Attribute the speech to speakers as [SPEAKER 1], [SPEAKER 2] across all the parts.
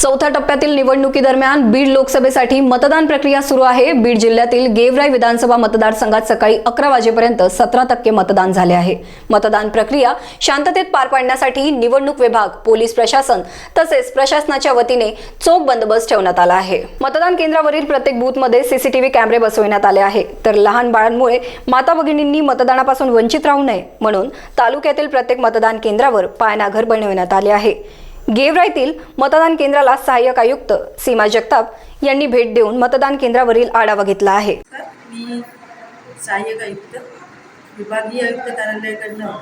[SPEAKER 1] चौथ्या टप्प्यातील निवडणुकीदरम्यान बीड लोकसभेसाठी मतदान प्रक्रिया सुरू आहे. बीड जिल्ह्यातील गेवराई विधानसभा मतदारसंघात सकाळी अकरा वाजेपर्यंत सतरा टक्के मतदान झाले आहे. मतदान प्रक्रिया शांततेत पार पाडण्यासाठी निवडणूक विभाग पोलीस प्रशासन तसेच प्रशासनाच्या वतीने चोख बंदोबस्त ठेवण्यात आला आहे. मतदान केंद्रावरील प्रत्येक बूथमध्ये सीसीटीव्ही कॅमेरे बसविण्यात आले आहे. तर लहान बाळांमुळे माता भगिनींनी मतदानापासून वंचित राहू नये म्हणून तालुक्यातील प्रत्येक मतदान केंद्रावर पायनाघर बनविण्यात आले आहे. गेवराईतील मतदान केंद्राला सहाय्यक आयुक्त सीमा जगताप यांनी भेट देऊन मतदान केंद्रावरील आढावा घेतला आहे.
[SPEAKER 2] मी सहाय्यक आयुक्त विभागीय आयुक्त कार्यालयाकडनं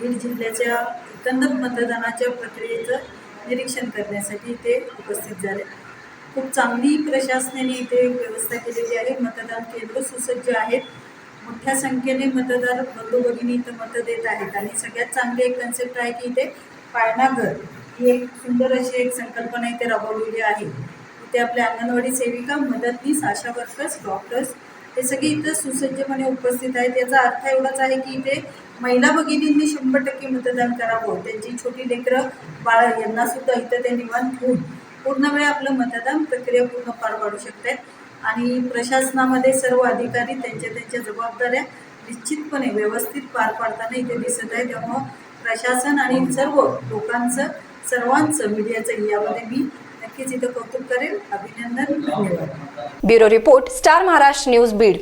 [SPEAKER 2] बीड जिल्ह्याच्या एकंदर मतदानाच्या प्रक्रियेचं निरीक्षण करण्यासाठी ते उपस्थित झाले. खूप चांगली प्रशासनाने इथे व्यवस्था केलेली आहे. मतदान केंद्र सुसज्ज आहेत. मोठ्या संख्येने मतदार बंधू भगिनी इथं मतं देत आहेत आणि सगळ्यात चांगली एक कन्सेप्ट आहे की इथे पाळणाघर ही एक सुंदर अशी एक संकल्पना इथे राबवलेली आहे. इथे आपल्या अंगणवाडी सेविका मदतनीस आशा वर्कर्स डॉक्टर्स हे सगळे इथं सुसज्जपणे उपस्थित आहेत. याचा अर्थ एवढाच आहे की इथे महिला भगिनींनी शंभर टक्के मतदान करावं. त्यांची छोटी लेकरं बाळं यांनासुद्धा इथं ते निवांत ठेवून पूर्ण वेळ आपलं मतदान प्रक्रिया पूर्ण पार पाडू शकतात आणि प्रशासनामध्ये सर्व अधिकारी त्यांच्या त्यांच्या जबाबदाऱ्या निश्चितपणे व्यवस्थित पार पाडताना इथे दिसत आहे त्यामुळं प्रशासन आणि सर्व लोकांचं सर्वांचं मीडियाचं यामध्ये मी नक्कीच इथं कौतुक करेल. अभिनंदन. धन्यवाद.
[SPEAKER 1] Bureau report star Maharashtra news Beed.